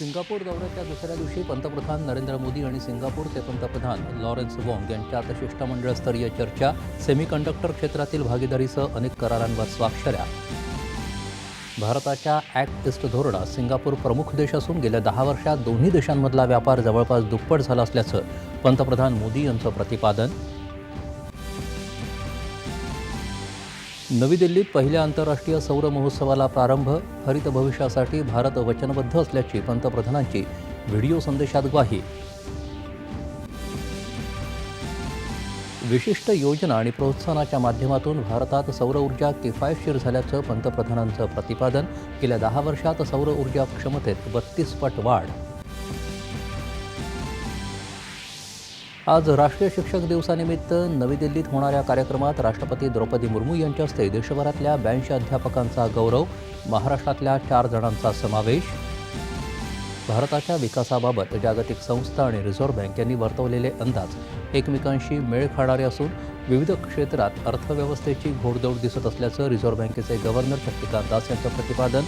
Singapore दौऱ्याच्या दुसऱ्या दिवशी पंतप्रधान नरेंद्र मोदी आणि सिंगापूरचे पंतप्रधान लॉरेन्स वॉंग यांच्यात शिष्टमंडळस्तरीय चर्चा सेमीकंडक्टर क्षेत्रातील भागीदारीसह अनेक करारांवर स्वाक्षऱ्या. भारताच्या ॲक्ट ईस्ट धोरणात सिंगापूर प्रमुख देश असून गेल्या दहा वर्षात दोन्ही देशांमधला व्यापार जवळपास दुप्पट झाला असल्याचं पंतप्रधान मोदी यांचं प्रतिपादन नवी दिल्लीत पहिल्या आंतरराष्ट्रीय सौर महोत्सवाला प्रारंभ हरित भविष्यासाठी भारत वचनबद्ध असल्याची पंतप्रधानांची व्हिडिओ संदेशात ग्वाही. विशिष्ट योजना आणि प्रोत्साहनाच्या माध्यमातून भारतात सौर ऊर्जा किफायतशीर झाल्याचं पंतप्रधानांचं प्रतिपादन गेल्या दहा वर्षात सौर ऊर्जा क्षमतेत बत्तीस पट वाढ आज राष्ट्रीय शिक्षक दिवसानिमित्त नवी दिल्लीत होणाऱ्या कार्यक्रमात राष्ट्रपती द्रौपदी मुर्मू यांच्या हस्ते देशभरातल्या ब्याऐंशी अध्यापकांचा गौरव महाराष्ट्रातल्या चार जणांचा समावेश भारताच्या विकासाबाबत जागतिक संस्था आणि रिझर्व्ह बँक यांनी वर्तवलेले अंदाज एकमेकांशी मेळ खाणारे असून विविध क्षेत्रात अर्थव्यवस्थेची घोडदौड दिसत असल्याचं रिझर्व्ह बँकेचे गव्हर्नर शक्तिकांत दास यांचं प्रतिपादन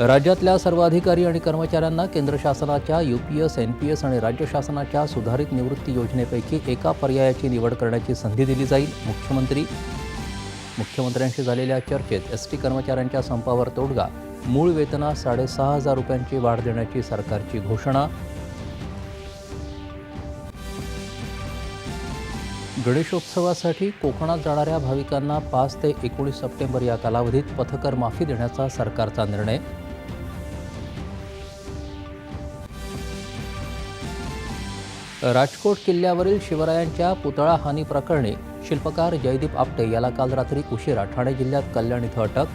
राज्यातल्या सर्व अधिकारी आणि कर्मचाऱ्यांना केंद्र शासनाच्या U P S N P S आणि राज्य शासनाच्या सुधारित निवृत्ती योजनेपैकी एका पर्यायाची निवड करण्याची संधी दिली जाईल मुख्यमंत्री. मुख्यमंत्र्यांशी झालेल्या चर्चेत एस टी कर्मचाऱ्यांच्या संपावर तोडगा मूळ वेतनात साडेसहा हजार रुपयांची वाढ देण्याची सरकारची घोषणा. गणेशोत्सवासाठी कोकणात जाणाऱ्या भाविकांना पाच ते एकोणीस सप्टेंबर या कालावधीत पथकर माफी देण्याचा सरकारचा निर्णय. राजकोट किल्ल्यावरील शिवरायांच्या पुतळा हानी प्रकरणी शिल्पकार जयदीप आपटे याला काल रात्री उशिरा ठाणे जिल्ह्यात कल्याण इथं अटक.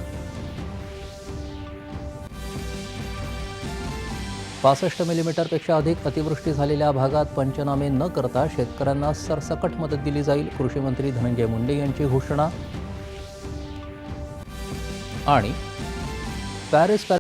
पासष्ट मिलीमीटरपेक्षा अधिक अतिवृष्टी झालेल्या भागात पंचनामे न करता शेतकऱ्यांना सरसकट मदत दिली जाईल कृषीमंत्री धनंजय मुंडे यांची घोषणा. आणि पॅरिस